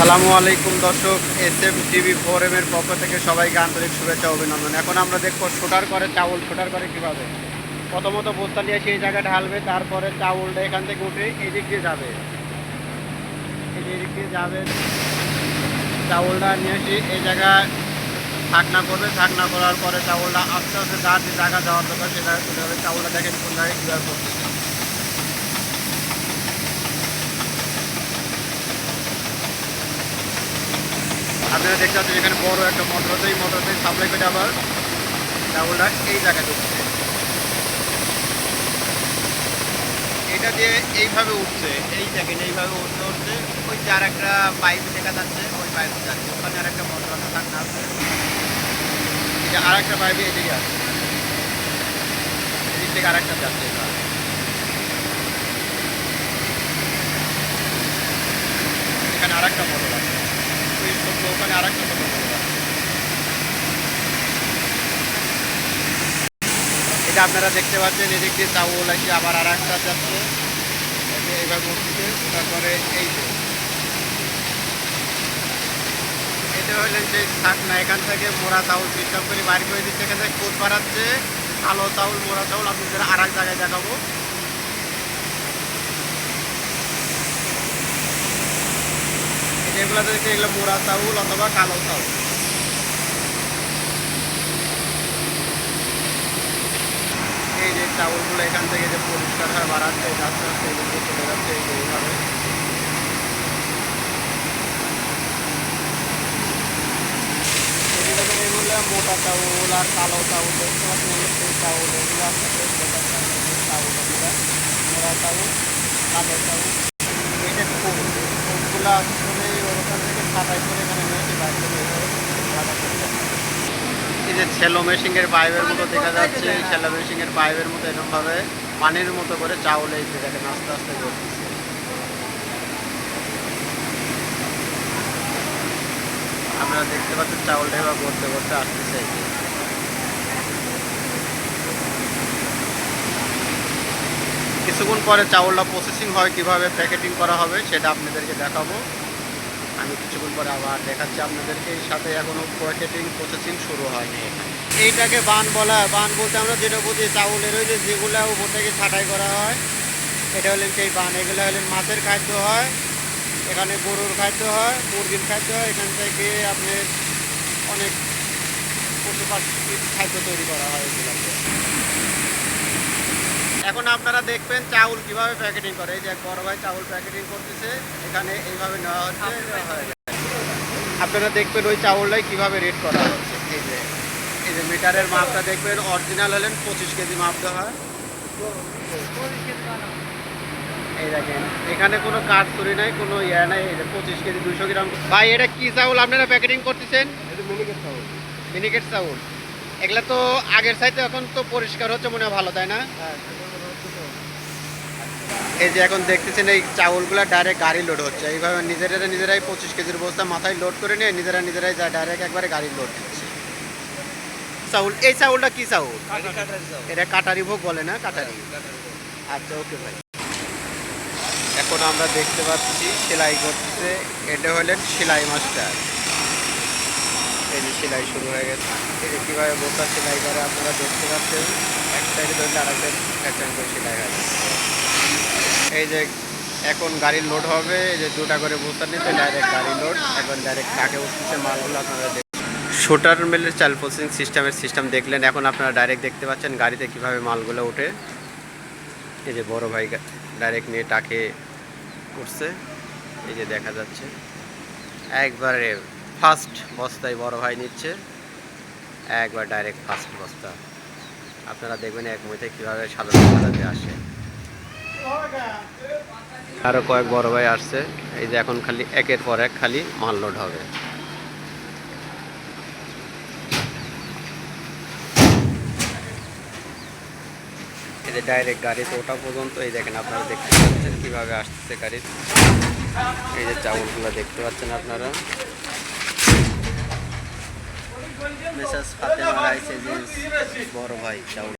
আসসালামু আলাইকুম দর্শক এস এম টিভি ফোর এর পক্ষ থেকে সবাইকে আন্তরিক শুভেচ্ছা অভিনন্দন। এখন আমরা দেখব শোটার করে চাউল, শোটার করে কীভাবে। প্রথমত বস্তা নিয়ে সেই জায়গায় ঢালবে, তারপরে চাউলটা এখান থেকে উঠে এদিক দিয়ে যাবে। এদিক দিয়ে যাবে। চাউলটা নিয়ে এসে এই জায়গায় থাকনা করবে। থাকনা করার পরে চাউলটা আস্তে আস্তে যার যে জায়গা যাওয়ার দরকার, সে জায়গায় চলে যাবে। চাউলটা দেখেন কোন জায়গায় কীভাবে করতেছে। আপনারা দেখতে পাচ্ছেন এখানে বড় একটা মোটর আছে। এই মোটরতে সাপ্লাই করে আবার চাউলটা এই জায়গায় ঢুকছে। এটা দিয়ে এইভাবে উঠছে, এই দেখেন এইভাবে উঠতে উঠছে ওই যে আর একটা পাইপ দেখা যাচ্ছে, ওই পাইপ যাচ্ছে। ওখানে আর একটা মোটর আছে এটা আর একটা পাইপে এদিকে আছে। এদিক থেকে আর একটা যাচ্ছে এবার। এখানে আর একটা মোটর আছে ওই ছোট্ট ওখানে আর একটা এটা আপনারা দেখতে পাচ্ছেন, এদিক দিয়ে চাউল আছে, আবার আর একটা যাচ্ছে এইভাবে উঠছে তারপরে এই যে। এটা হলেন যে না এখান থেকে মোড়া চাউল সিস্টেম করে বাইর করে দিচ্ছে। এখান থেকে কোদ বাড়াচ্ছে কালো চাউল, মোড়া চাউল আপনাদের আর এক জায়গায় দেখাবো। এই যে এগুলো মোড়া চাউল অথবা কালো চাউল। এই যে চাউলগুলো এখান থেকে যে পরিষ্কার হয়ে বাড়াচ্ছে আস্তে আস্তে চলে যাচ্ছে এইভাবে। মোটা চাউল আর কালো চাউল, দেখতে পাচ্ছেন সেই চাউল, এগুলো বোঝা যাচ্ছে যে চাউল এগুলো মোটা চাউল, কালো চাউল এটা খুব খুবগুলো করে যাচ্ছে। এই যে ছেলো মেশিনের পাইপের মতো দেখা যাচ্ছে ছেলো মেশিনের পাইপের মতো এরকম ভাবে পানির মতো করে চাউল এই দেখেন, আস্তে আস্তে করতেছে আপনারা দেখতে পাচ্ছেন চাউলটা এবার করতে করতে আসতেছে। কিছুক্ষণ পরে চাউলটা প্রসেসিং হয়, কীভাবে প্যাকেটিং করা হবে সেটা আপনাদেরকে দেখাবো আমি কিছুক্ষণ পরে আবার দেখাচ্ছি আপনাদেরকে। সাথে এখনও প্যাকেটিং প্রসেসিং শুরু হয়নি। এইটাকে বান বলা হয় বান বলতে আমরা যেটা বুঝি চাউলের ওই যে যেগুলো উপর থেকে ছাঁটাই করা হয়, এটা হলেন সেই বান, এগুলো হলেন মাছের খাদ্য হয়, এখানে গরুর খাদ্য হয়, মুরগির খাদ্য হয়, এখান থেকে আপনার অনেক পশু পাখির খাদ্য তৈরি করা হয় এগুলোকে এখন আপনারা দেখবেন চাউল কীভাবে প্যাকেটিং করে। এই যে বড় ভাই চাউল প্যাকেটিং করতেছে এখানে এইভাবে নেওয়া হচ্ছে। হয়ে। আপনারা দেখবেন ওই চাউলটাই কীভাবে রেট করা হচ্ছে। এই যে এই যে মিটারের মাপটা দেখবেন অরিজিনাল হলেন পঁচিশ কেজি মাপ দেওয়া। হয় এই দেখেন এখানে কোনো কাঠ চুরি নাই কোনো ইয়ে নাই এই যে পঁচিশ কেজি দুশো গ্রাম। ভাই এটা কি চাউল আপনারা প্যাকেটিং করতেছেন? মিনিকেট চাউল। এগুলা তো আগের এখন তো পরিষ্কার হচ্ছে মনে হয় ভালো তাই না? এই যে এখন দেখতেছেন, এই চাউলগুলো ডাইরেক্ট গাড়ি লোড হচ্ছে। এইভাবে নিজেরা নিজেরাই পঁচিশ কেজির বস্তা মাথায় লোড করে নিয়ে নিজেরা নিজেরাই যায় ডাইরেক্ট একবারে গাড়ি লোড দিচ্ছে। চাউল, এই চাউলটা কি চাউল? এটা কাটারি ভোগ বলে না? কাটারি। আচ্ছা ওকে ভাই। এখন আমরা দেখতে পাচ্ছি সেলাই করতেছে। এটা হলেন সেলাই মাস্টার। এই যে সেলাই শুরু হয়ে গেছে। এই যে কীভাবে বোতা সেলাই করে আপনারা দেখতে পাচ্ছেন। এক সাইডে ধরলে আরেকটা ফ্যাশন করে সেলাই হয়। এই যে এখন গাড়ির লোড হবে, এই যে দুটা করে বোতা নিতে ডাইরেক্ট গাড়ি লোড এখন ডাইরেক্ট কাকে উঠতেছে মালগুলো আপনারা শুটার মিলের চাল প্রসেসিং সিস্টেমের সিস্টেম দেখলেন, এখন আপনারা ডাইরেক্ট দেখতে পাচ্ছেন গাড়িতে কীভাবে মালগুলো ওঠে এই যে বড় ভাই ডাইরেক্ট নিয়ে টাকে উঠছে, এই যে দেখা যাচ্ছে। একবারে ফার্স্ট বস্তায় বড় ভাই নিচ্ছে, একবার ডাইরেক্ট ফার্স্ট বস্তা। আপনারা দেখবেন এক মধ্যে কীভাবে সাধারণ সাজাতে আসে। আরও কয়েক বড় ভাই আসছে। এই যে এখন খালি একের পর এক খালি মাল লোড হবে। এই যে ডাইরেক্ট গাড়িতে ওঠা পর্যন্ত এই দেখেন আপনারা দেখতে পাচ্ছেন কীভাবে আসতেছে গাড়ির এই যে চাউলগুলো দেখতে পাচ্ছেন আপনারা। মেসাজ ফাতেমা রাইস বড় ভাই, চাউল।